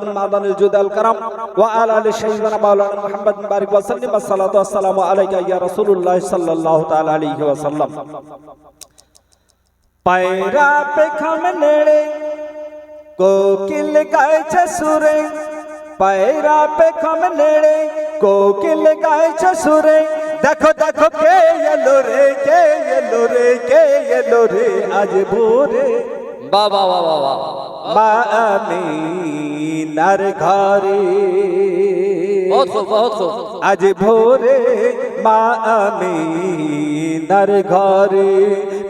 بن معدن الجود الكرم وعلى ال سيدنا مولانا محمد بن بارك وسلم الصلاه والسلام عليك يا رسول الله صلى الله تعالى عليه وسلم পায়রা পেখম নেড়ে কোকিল গাইছে সুরে পায়রা পেখম নেড়ে কোকিল গাইছে সুরে দেখো দেখো কে এলো রে কে এলো রে কে এলো রে আজ ভোরে বাহ বাহ বাহ বাহ বাহ মা আমিনার ঘরে। আজ ভোরে মা আমিনার ঘরে।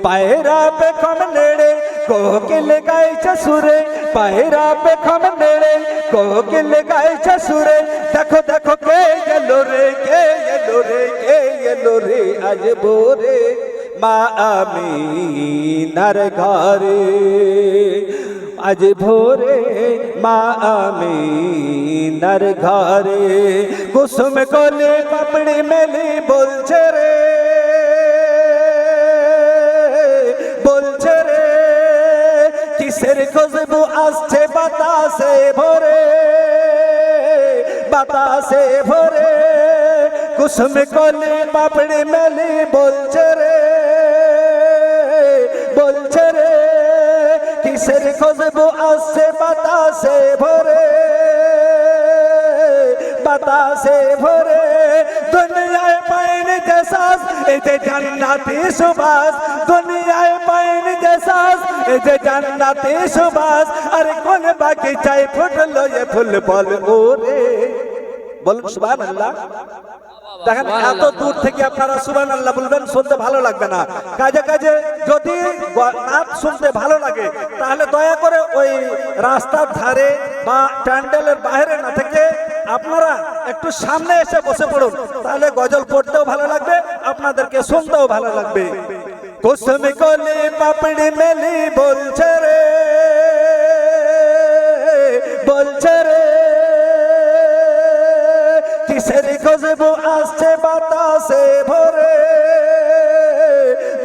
পায়রা পে খম নেড়ে কোকিল গাইছে সুরে। পায়রা পে খম নেড়ে কোকিল গাইছে সুরে। দেখো দেখো কে এলো রে কে এলো রে কে এলো রে আজ ভোরে। মা আমিনার ঘরে। আজ ভোরে মা আমিনার ঘরে কুসুম কোলে পাপড়ি মেলি বলছে রে বলছে রে, কিসের খুশবু আসছে বাতাসে ভোরে বাতাসে ভোরে কুসুম কোলে পাপড়ি মেলি বলছে রে, বলছে কিসের খুশবু আসছে বাতাসে ভরে। বাতাসে ভরে। দুনিয়ায় পাইনি যে শ্বাস এতে জান্নাতি সুবাস। দুনিয়ায় পাইনি যে শ্বাস এতে জান্নাতি সুবাস। আরে কোন বাকি চাই ফুটলো এ ফুল বল ওরে। বলুন, সুবহানাল্লাহ। দেখেন, এত দূর থেকে আপনারা সুবান আল্লাহ বলবেন, শুনতে ভালো লাগবে না। কাজে কাজে যদি নাচ শুনতে ভালো লাগে, তাহলে দয়া করে ওই রাস্তার ধারে বা প্যান্ডেলের বাইরে না থেকে আপনারা একটু সামনে এসে বসে পড়ুন। তাহলে গজল পড়তেও ভালো লাগবে, আপনাদেরকে শুনতেও ভালো লাগবে। কুসুম কলি পাপড়ি মেলি বলছে রে কিসের খুশবু আসছে, বাতাসে ভরে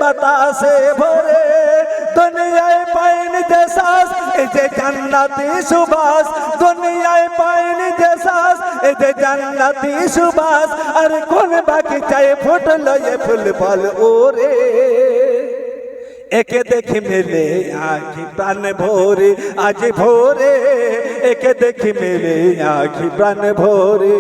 বাতাসে ভরে। দুনিয়ায় পাইনি যে শ্বাস, এই যে জান্নাতি সুবাস। দুনিয়ায় পাইনি যে শ্বাস, এই যে জান্নাতি সুবাস। আর কোন বাকি চাই ফুটলো এ ফুল ফল ওরে। একে দেখি মেলে আখি প্রাণ ভোরে, আজ ভোরে। একে দেখি মেলে আখি প্রাণ ভোরে।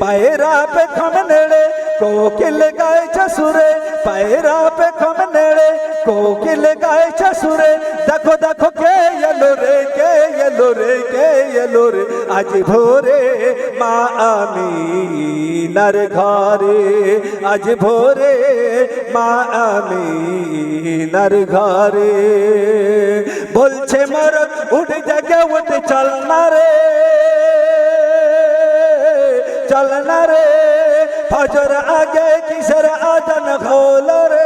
পায়রা পে খম নেড়ে কোকিল গাইছে সুরে। পায়রা পে খম নেড়ে কোকিল গাইছে সুরে। দেখো দেখো, কে এলো রে, কে এলো রে, কে এলো রে? আজ ভোরে মা আমিনার ঘরে। আজ ভোরে মা আমিনার ঘরে বলছে মর উঠে জাগে, উঠে, চল না রে, চল না রে, ফজর আগে কিসের আদন খোল রে?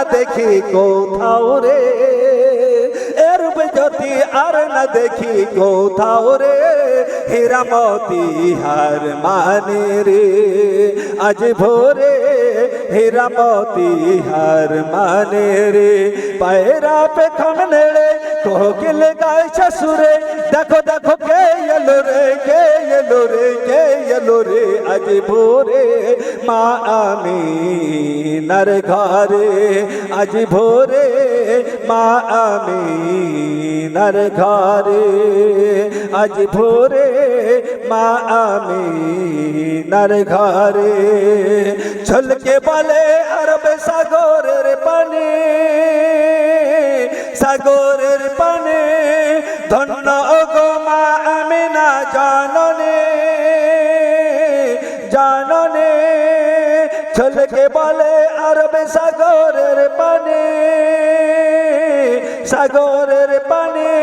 না দেখি কোথাও রে? এরূপ জ্যোতি আর না দেখি কোথাও রে? হীরামতি হার মানে রে। আজ ভোরে হীরামতি হার মানে রে। পায়রা পে খম নেড়ে, কোকিল গাইছে সুরে দেখো দেখো কে এলো রে, কে এলো রে, কে এলো রে? আজ ভোরে মা আমিনার ঘরে আজ ভোরে মা আমিনার ঘরে। আজ ভোরে মা আমিনার ঘরে। ছলকে বলে আরব সাগরের পানি, সাগরের পানে, ধন্য গো মা আমিনা জাননে জাননে। ছলকে বলে আরবে সাগরের পানি? সাগরের পানি।